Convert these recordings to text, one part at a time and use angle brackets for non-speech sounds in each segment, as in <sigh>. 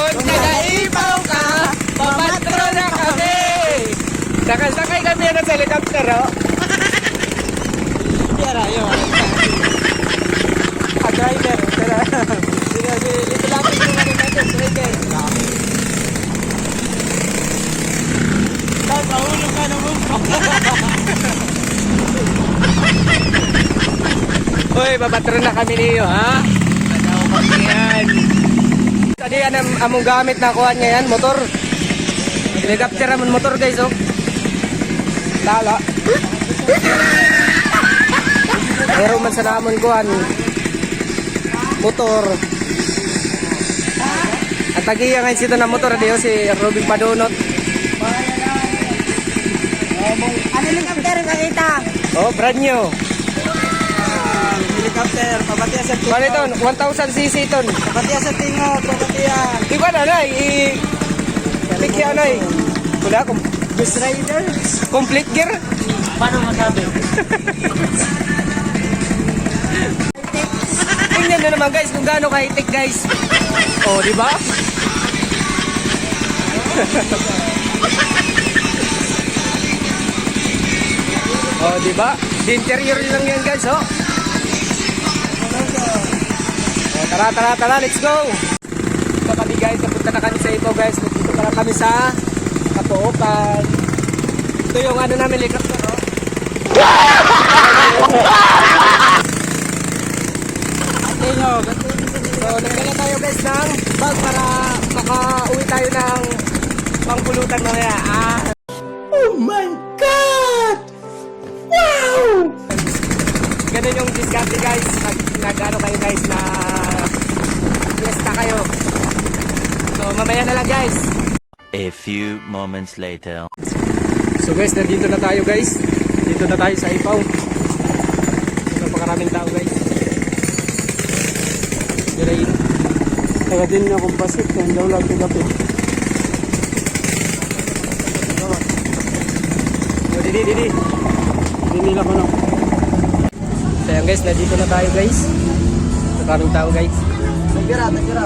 Kung nagaipaw ka, pamatro na kami. Sakay-sakay kami na sa helicopter, oh. Tira, yun. Ah, driver. Tara. Sige, sige. Dito lang yung ano natin, driver. Tapos, mahulog ka ng bumpa. Hoy, babatro na kami niyo, ha? Ano kami yan? Tadi yan ang among gamit na kuha niya yan, motor. Helicopter among motor guys, oh. Tala. Meron man sa namon kuhan. Motor. At tagiya ngayon sito na motor, diyo si Robin Padunot. Ano yung kapter kakita? Oh, brand new. Helicopter, pabatiya sa Ano ito? 1,000 cc ton. Pabatiya sa tingo, pabatiya. Di ba na, Nay? I... Pikya, Nay. Wala, kom Ghost Rider. complete gear. Paano masabi? Tingnan nyo naman, guys, kung gaano ka-high-tech, guys. Oh, di ba? oh, di ba? Di interior lang yan, guys, oh. Tara, tara, tara, let's go! Ito kami, guys, napunta na kami sa ibaw, guys. Nandito na kami sa Kapookan. Ito yung ano namin, helicopter, oh. Tingo, So, nagdala tayo guys ng bag para makauwi tayo ng pangpulutan mamaya. Ah. Oh my God! Wow! Ganun yung discarte guys. Pag nag-ano kayo guys na fiesta kayo. So, mamaya na lang guys. A few moments later. So guys, nandito na tayo guys. Dito na tayo sa Ipaw. Napakaraming tao guys. Diray. Kaya din na akong basit, kaya daw lang. Oh, Didi, didi. Hindi nila ko na. So yan guys, nandito na tayo guys. Maraming tao guys. Tagira, tagira.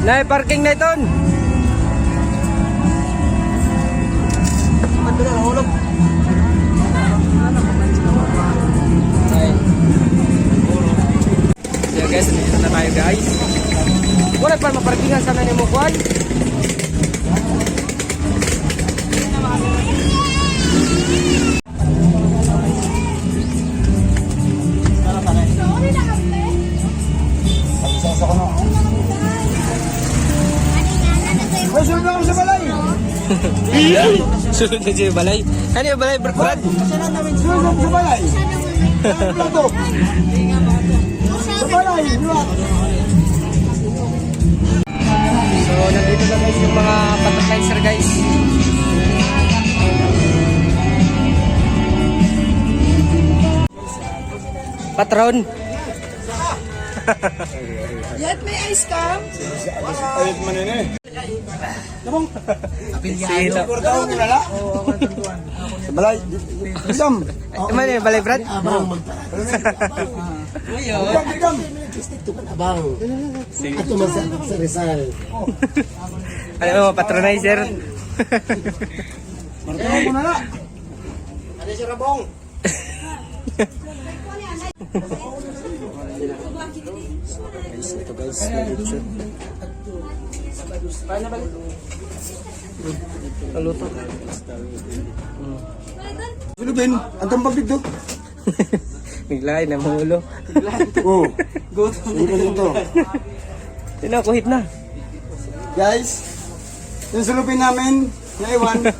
Nay, parking na ito. Tagira, hulog. So guys, nandito na tayo guys. Wala pa maparkingan sana ni mo kwan. Ay, sunod na ako sa balay. Sunod na siya yung balay. Ano yung balay, Brad? Sunod namin, sunod ako sa balay. Plato. Sa balay, di ba? So, nandito na guys yung mga patronizer guys. Patron. Yet may ice cam. Ayot man yun eh. Sino? Kurtaw mo na la? Balay. Ano man yung balay, Brad? Isam, isam. Abang. Ato man sa, sa Rizal. Ano mo, patronizer? Kurtaw mo na la. Ano Rabong? Ito guys, lechon. Naluto. Sulubin, ang tambag dito. Bigla ay namulo. Oo. Sulubin dito. Sino, kuhit na. Guys, yung sulubin namin, naiwan. <laughs>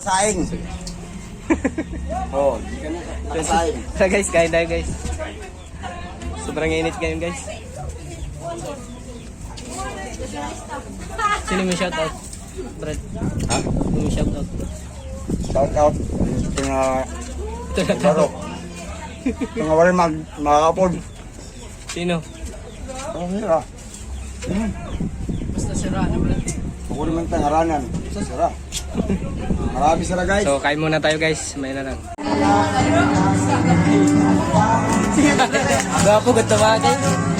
Saing. <laughs> Oh, di ka na nakasaing. So guys, kain tayo guys. Sobrang init ngayon guys. Sino mo shoutout? Brad. Ha? Sino mo shoutout? Shout out. Ito nga, laro. Ito nga wala mag, makakapod. Sino? Ang hira. Basta sira na Brad. Kung naman tangaranan. Sara. Marami sila guys. So, kain muna tayo guys. May na lang. Gwapo, gusto ba guys?